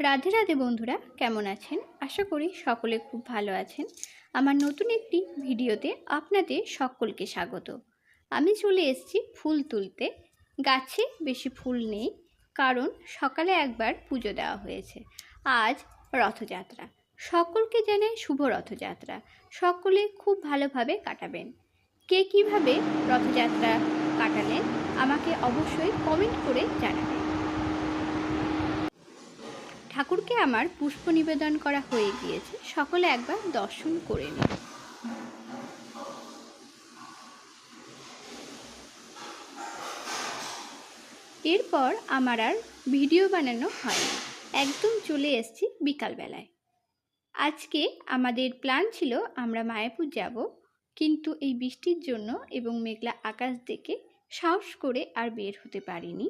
রাধে রাধে বন্ধুরা, কেমন আছেন? আশা করি সকলে খুব ভালো আছেন। আমার নতুন একটি ভিডিওতে আপনাদের সকলকে স্বাগত। আমি চলে এসেছি ফুল তুলতে। গাছে বেশি ফুল নেই, কারণ সকালে একবার পুজো দেওয়া হয়েছে। আজ রথযাত্রা। সকলকে জানাই শুভ রথযাত্রা। সকলে খুব ভালোভাবে কাটাবেন। কে কীভাবে রথযাত্রা কাটালেন, আমাকে অবশ্যই কমেন্ট করে জানাবেন। ঠাকুরকে আমার পুষ্প নিবেদন করা হয়ে গিয়েছে। সকলে একবার দর্শন করে নিন। এরপর আমার আর ভিডিও বানানো হয়নি। একদম চলে এসেছি বিকালবেলায়। আজকে আমাদের প্ল্যান ছিল আমরা মায়াপুর যাব, কিন্তু এই বৃষ্টির জন্য এবং মেঘলা আকাশ দেখে সাহস করে আর বের হতে পারিনি।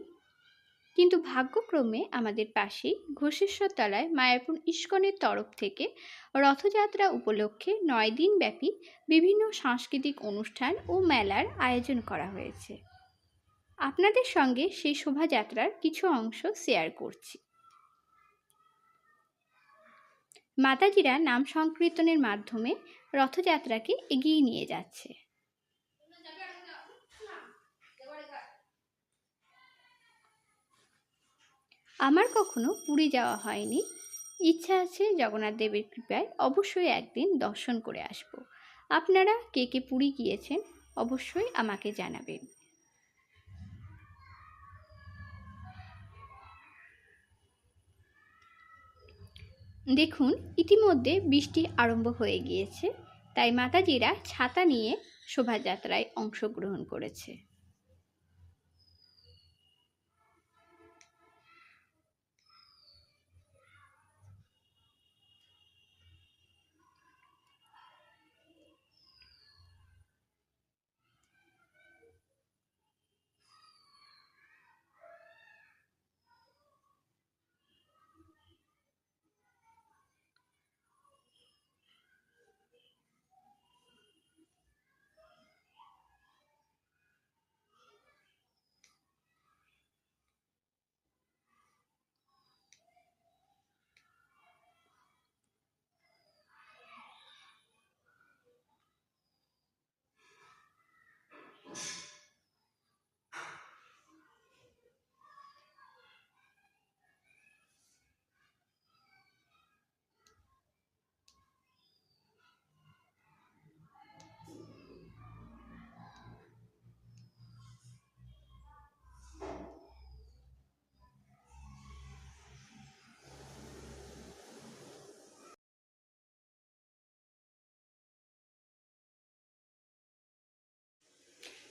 কিন্তু ভাগ্যক্রমে আমাদের পাশেই ঘোষেশ্বর তলায় মায়াপুর ইস্কনের তরফ থেকে রথযাত্রা উপলক্ষে নয় দিন ব্যাপী বিভিন্ন সাংস্কৃতিক অনুষ্ঠান ও মেলার আয়োজন করা হয়েছে। আপনাদের সঙ্গে সেই শোভাযাত্রার কিছু অংশ শেয়ার করছি। মাতাজিরা নাম সংকীর্তনের মাধ্যমে রথযাত্রাকে এগিয়ে নিয়ে যাচ্ছে। আমার কখনো পুরী যাওয়া হয়নি। ইচ্ছা আছে জগন্নাথ দেবের কৃপায় অবশ্যই একদিন দর্শন করে আসব। আপনারা কে কে পুরী গিয়েছেন অবশ্যই আমাকে জানাবেন। দেখুন, ইতিমধ্যে বৃষ্টি আরম্ভ হয়ে গিয়েছে, তাই মাতাজিরা ছাতা নিয়ে শোভাযাত্রায় অংশগ্রহণ করেছে।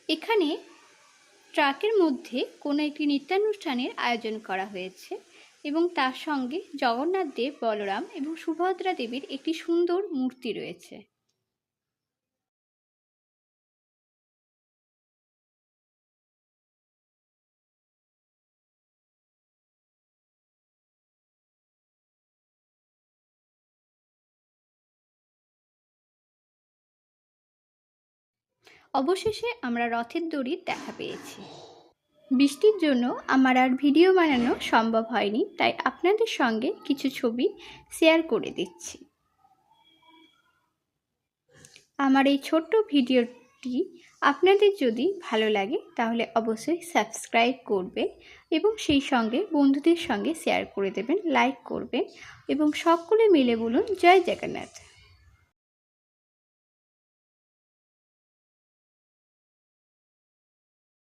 এখানে ট্রাকের মধ্যে কোনো একটি নৃত্যানুষ্ঠানের আয়োজন করা হয়েছে এবং তার সঙ্গে জগন্নাথ দেব, বলরাম এবং সুভদ্রা দেবীর একটি সুন্দর মূর্তি রয়েছে। অবশেষে আমরা রথের দড়ির দেখা পেয়েছি। বৃষ্টির জন্য আমার আর ভিডিও বানানো সম্ভব হয়নি, তাই আপনাদের সঙ্গে কিছু ছবি শেয়ার করে দিচ্ছি। আমার এই ছোট্ট ভিডিওটি আপনাদের যদি ভালো লাগে, তাহলে অবশ্যই সাবস্ক্রাইব করবেন এবং সেই সঙ্গে বন্ধুদের সঙ্গে শেয়ার করে দেবেন, লাইক করবেন এবং সকলে মিলে বলুন, জয় জগন্নাথ।